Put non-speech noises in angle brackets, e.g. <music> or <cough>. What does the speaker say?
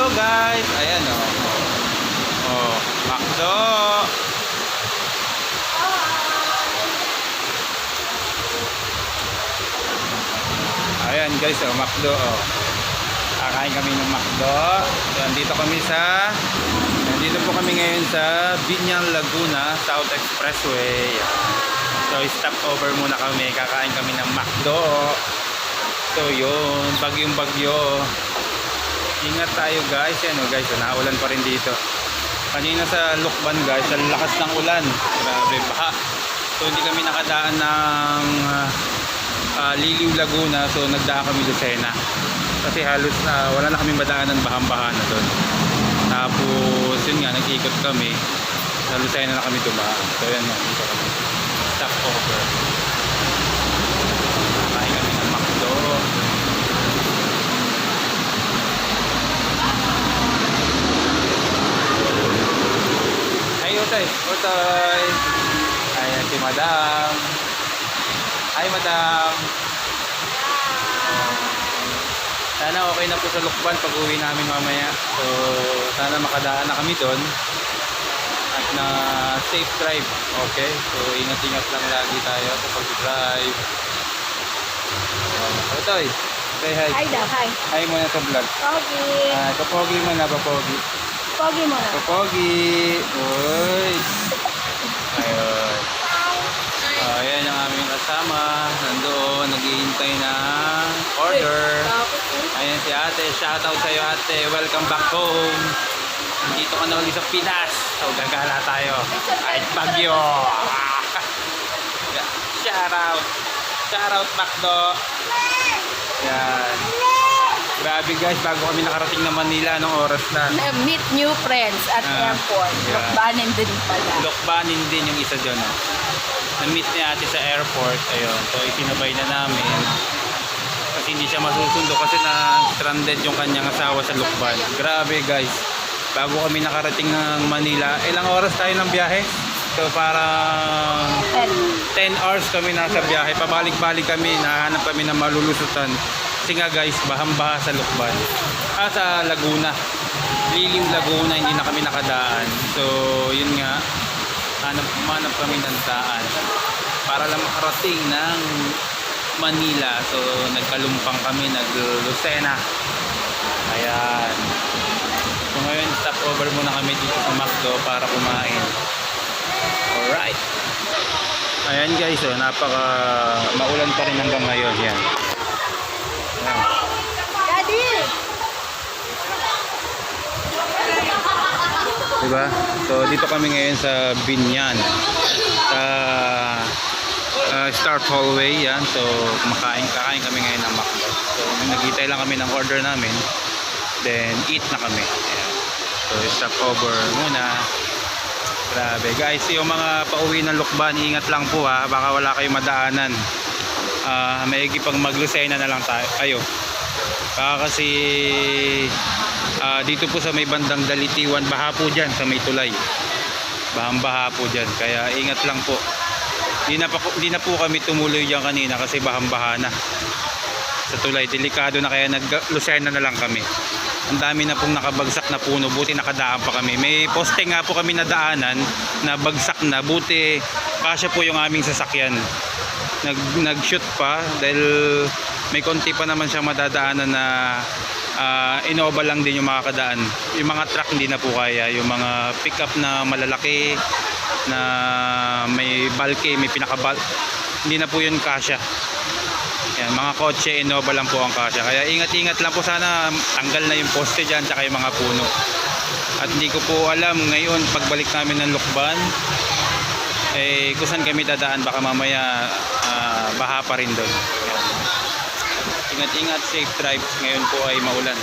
McDo guys. Ayan o. Oh. oh, McDo. Ayan guys, oh, McDo. Oh. Kakain kami ng McDo. So, andito kami sa Nandito po kami ngayon sa Binyang Laguna South Expressway. So stop over muna kami. Kakain kami ng McDo. So yun, bagyong bagyo. Ingat tayo guys. Yan o guys, naulan pa rin dito. Kanina sa Lukban guys, ang lakas ng ulan. Grabe, baha. So hindi kami nakadaan ng uh, Liliw Laguna. So nagdaan kami Lucena. Kasi halos na wala na kami madaanan bahang-baha na doon. Tapos yun nga, nag-ikot kami. Sa Lucena na kami dumaan. So yan na, dito kami. Stop over. Kain kami ng McDo. Ay, Utay. Utay. Ayan si Madam. Hi, Madam. Sana okay na po sa Lukban pag uwi namin mamaya. So, sana makadaan na kami doon. At na safe drive. Okay? So, ingat-ingat lang lagi tayo sa pag-drive. So, Otoy, say hi. Hi daw, hi. Hi muna sa vlog. Pogi. Ah, papogi mo na, papogi. Pogi mo na. Papogi. Uy. Ayun. Oh, ayan ang aming kasama. Nandoon, naghihintay ng order. Ayan si ate. Shoutout sa'yo ate. Welcome back home. Dito ka na ulit sa Pinas. So gagala tayo. Kahit bagyo. <laughs> Shoutout. Shoutout Macdo. Yan. Grabe guys, bago kami nakarating na Manila nung oras na. Meet new friends at Ah, airport. yeah. Lokbanin din pala. Lokbanin din yung isa dyan. Oh. Na-meet ni ate sa airport. Ayun. So, isinabay na namin. Kasi hindi siya masusundo kasi na-stranded yung kanyang asawa sa Lukban. Grabe guys. Bago kami nakarating ng Manila, ilang oras tayo ng biyahe? So parang And 10 hours kami nasa biyahe. Pabalik-balik kami, nahanap kami ng malulusutan. Kasi nga guys, bahang-baha sa Lukban. Ah, sa Laguna. Liliw Laguna, hindi na kami nakadaan. So, yun nga. Hanap, manap kami ng daan. Para lang makarating ng Manila. So, nagkalumpang kami, nag-Lucena. Ayan. So, ngayon, stop over muna kami dito sa McDo para kumain. Alright. Ayan guys, oh, napaka maulan pa rin hanggang ngayon. Yan. Ayan. Daddy! Diba? So dito kami ngayon sa Binyan. Sa uh, Start Hallway yan. So kumakain kakain kami ngayon ng McDo. So nagitay lang kami ng order namin. Then eat na kami. Ayan. So stop over muna. Grabe guys, yung mga pauwi ng Lukban, ingat lang po ha, baka wala kayong madaanan. Ah, maigi pag maglusena na lang tayo, kayo. Baka kasi ah, dito po sa may bandang Dalitiwan, baha po dyan sa may tulay. Bahang baha po dyan, kaya ingat lang po. Di na, pa, di na po kami tumuloy dyan kanina kasi bahang baha na. Sa tulay, delikado na kaya naglusena na lang kami. Ang dami na pong nakabagsak na puno, buti nakadaan pa kami. May poste nga po kami na daanan na bagsak na, buti kasya po yung aming sasakyan. Nag, nag-shoot pa dahil may konti pa naman siya madadaanan na ah, Innova lang din yung makakadaan. Yung mga truck hindi na po kaya, yung mga pickup na malalaki na may bulky, may pinakabal, hindi na po yun kasya. Yan, mga kotse, Innova lang po ang kasya. Kaya ingat-ingat lang po sana tanggal na yung poste dyan tsaka yung mga puno. At hindi ko po alam ngayon pagbalik namin ng Lukban eh kung saan kami dadaan baka mamaya ah, baha pa rin doon. Ingat-ingat, safe drive. Ngayon po ay maulan.